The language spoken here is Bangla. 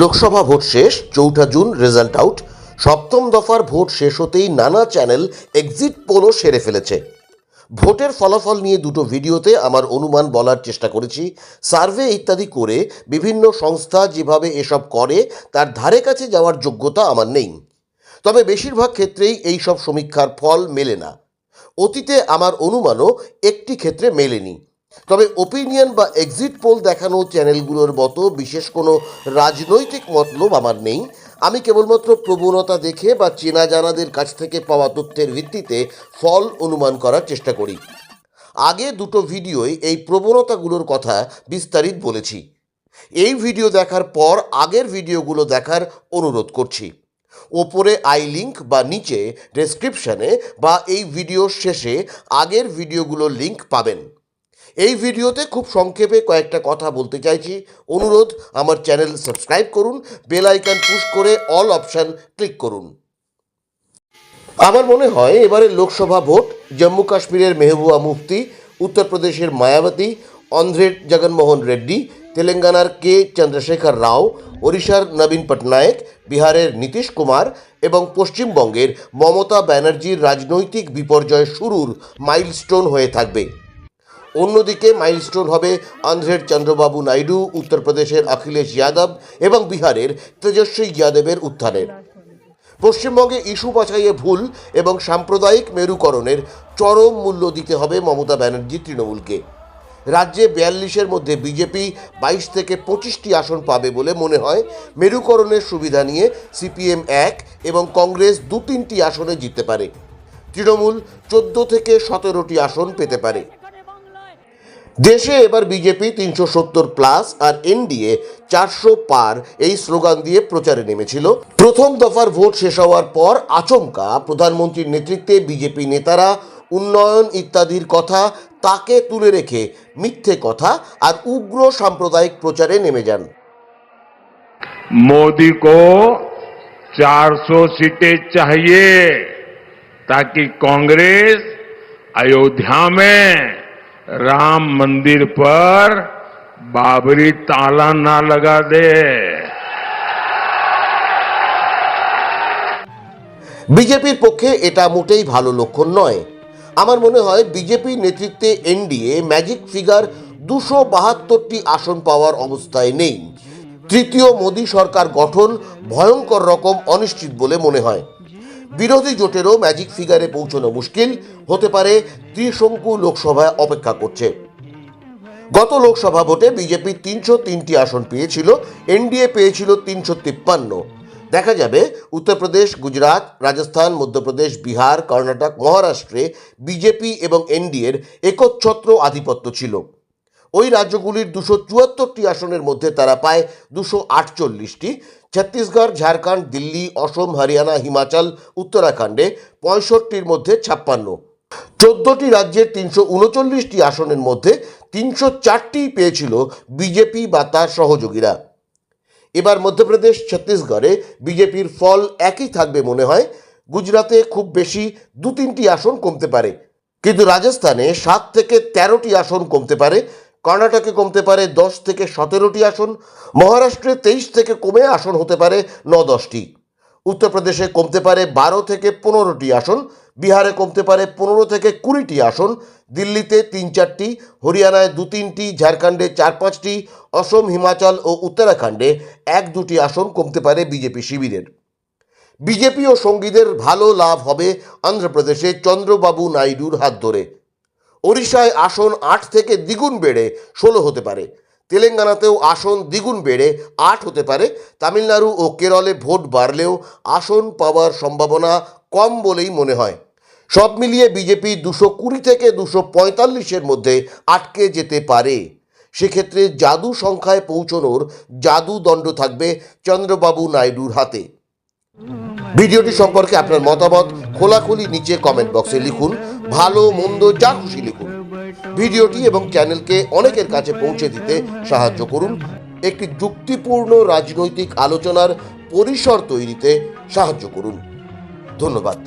লোকসভা ভোট শেষ, চৌঠা জুন রেজাল্ট আউট সপ্তম দফার ভোট শেষ হতেই নানা চ্যানেল এক্সিট পোলও সেরে ফেলেছে। ভোটের ফলাফল নিয়ে দুটো ভিডিওতে আমার অনুমান বলার চেষ্টা করেছি। সার্ভে ইত্যাদি করে বিভিন্ন সংস্থা যেভাবে এসব করে, তার ধারে কাছে যাওয়ার যোগ্যতা আমার নেই। তবে বেশিরভাগ ক্ষেত্রেই এই সব সমীক্ষার ফল মেলে না। অতীতে আমার অনুমানও একটি ক্ষেত্রে মেলেনি। তবে ওপিনিয়ন বা এক্সিট পোল দেখানো চ্যানেলগুলোর মতো বিশেষ কোনো রাজনৈতিক মতলব আমার নেই। আমি কেবলমাত্র প্রবণতা দেখে বা চেনা জানাদের কাছ থেকে পাওয়া তথ্যের ভিত্তিতে ফল অনুমান করার চেষ্টা করি। আগে দুটো ভিডিওয় এই প্রবণতাগুলোর কথা বিস্তারিত বলেছি। এই ভিডিও দেখার পর আগের ভিডিওগুলো দেখার অনুরোধ করছি। ওপরে আই লিঙ্ক বা নিচে ডেসক্রিপশানে বা এই ভিডিওর শেষে আগের ভিডিওগুলোর লিঙ্ক পাবেন। এই ভিডিওতে খুব সংক্ষেপে কয়েকটা কথা বলতে চাইছি। অনুরোধ, আমার চ্যানেল সাবস্ক্রাইব করুন, বেল আইকন পুশ করে অল অপশান ক্লিক করুন। আমার মনে হয় এবারে লোকসভা ভোট, জম্মু কাশ্মীরের মেহবুবা মুফতি, উত্তরপ্রদেশের মায়াবতী, অন্ধ্রের জগনমোহন রেড্ডি, তেলেঙ্গানার কে চন্দ্রশেখর রাও, ওড়িশার নবীন পটনায়ক বিহারের নীতিশ কুমার এবং পশ্চিমবঙ্গের মমতা ব্যানার্জির রাজনৈতিক বিপর্যয় শুরুর মাইলস্টোন হয়ে থাকবে। অন্যদিকে মাইলস্টোন হবে অন্ধ্রের চন্দ্রবাবু নাইডু, উত্তরপ্রদেশের অখিলেশ যাদব এবং বিহারের তেজস্বী যাদবের উত্থানের। পশ্চিমবঙ্গে ইস্যু বাছাইয়ে ভুল এবং সাম্প্রদায়িক মেরুকরণের চরম মূল্য দিতে হবে মমতা ব্যানার্জি তৃণমূলকে। রাজ্যে বিয়াল্লিশের মধ্যে বিজেপি বাইশ থেকে পঁচিশটি আসন পাবে বলে মনে হয়। মেরুকরণের সুবিধা নিয়ে সিপিএম এক এবং কংগ্রেস দু তিনটি আসনে জিততে পারে। তৃণমূল চোদ্দ থেকে সতেরোটি আসন পেতে পারে। দেশে এবার বিজেপি তিনশো সত্তর প্লাস আর এনডিএ চারশো পার এই স্লোগান দিয়ে প্রচারে নেমেছিল প্রথম দফার ভোট শেষ হওয়ার পর আচমকা প্রধানমন্ত্রীর নেতৃত্বে বিজেপি নেতারা উন্নয়ন ইত্যাদির কথা তাকে তুলে রেখে মিথ্যে কথা আর উগ্র সাম্প্রদায়িক প্রচারে নেমে যান मोदी को 400 सीटें चाहिए ताकि कांग्रेस अयोध्या में राम मंदिर पर बाबरी ताला ना लगा दे বিজেপির পক্ষে এটা মোটেই ভালো লক্ষণ নয় আমার মনে হয় বিজেপির নেতৃত্বে এনডিএ ম্যাজিক ফিগার দুশো বাহাত্তরটি আসন পাওয়ার অবস্থায় নেই তৃতীয় মোদী সরকার গঠন ভয়ঙ্কর রকম অনিশ্চিত বলে মনে হয় বিরোধী জোটেরও ম্যাজিক ফিগারে পৌঁছানো মুশকিল। হতে পারে ত্রিশঙ্কু লোকসভায় অপেক্ষা করছে। গত লোকসভা ভোটে বিজেপি তিনশো তিনটি আসন পেয়েছিল, এনডিএ পেয়েছিল তিনশো তিপ্পান্ন। দেখা যাবে, উত্তরপ্রদেশ, গুজরাট, রাজস্থান, মধ্যপ্রদেশ, বিহার, কর্ণাটক, মহারাষ্ট্রে বিজেপি এবং এনডিএর একচ্ছত্র আধিপত্য ছিল। ওই রাজ্যগুলির দুশো চুয়াত্তরটি আসনের মধ্যে তারা পায় দুশো আটচল্লিশটি। ছত্তিশগড়, ঝাড়খণ্ড, দিল্লি, অসম, হরিয়ানা, হিমাচল, উত্তরাখণ্ডে পঁয়ষট্টির মধ্যে ছাপ্পান্ন। চোদ্দটি রাজ্যের তিনশো উনচল্লিশটি আসনের মধ্যে তিনশো চারটি পেয়েছিল বিজেপি বা তার সহযোগীরা। এবার মধ্যপ্রদেশ, ছত্তিশগড়ে বিজেপির ফল একই থাকবে মনে হয়। গুজরাতে খুব বেশি দু তিনটি আসন কমতে পারে। কিন্তু রাজস্থানে সাত থেকে তেরোটি আসন কমতে পারে। কর্ণাটকে কমতে পারে দশ থেকে সতেরোটি আসন, মহারাষ্ট্রে তেইশ থেকে কমে আসন হতে পারে ন দশটি উত্তরপ্রদেশে কমতে পারে বারো থেকে পনেরোটি আসন, বিহারে কমতে পারে পনেরো থেকে কুড়িটি আসন, দিল্লিতে তিন চারটি, হরিয়ানায় দু তিনটি, ঝাড়খণ্ডে চার পাঁচটি, অসম, হিমাচল ও উত্তরাখণ্ডে এক দুটি আসন কমতে পারে বিজেপি শিবিরের। বিজেপি ও সঙ্গীদের ভালো লাভ হবে অন্ধ্রপ্রদেশে চন্দ্রবাবু নাইডুর হাত ধরে। ওড়িশায় আসন আট থেকে দ্বিগুণ বেড়ে ষোলো হতে পারে। তেলেঙ্গানাতেও আসন দ্বিগুণ বেড়ে আট হতে পারে। তামিলনাড়ু ও কেরলে ভোট বাড়লেও আসন পাওয়ার সম্ভাবনা কম বলেই মনে হয়। সব মিলিয়ে বিজেপি দুশো কুড়ি থেকে দুশো পঁয়তাল্লিশের মধ্যে আটকে যেতে পারে। সেক্ষেত্রে জাদু সংখ্যায় পৌঁছনোর জাদু দণ্ড থাকবে চন্দ্রবাবু নাইডুর হাতে। ভিডিওটি সম্পর্কে আপনার মতামত খোলাখুলি নিচে কমেন্ট বক্সে লিখুন। ভালো, মন্দ, যা খুশি লিখুন। ভিডিওটি এবং চ্যানেলকে অনেকের কাছে পৌঁছে দিতে সাহায্য করুন। একটি যুক্তিপূর্ণ রাজনৈতিক আলোচনার পরিসর তৈরিতে সাহায্য করুন। ধন্যবাদ।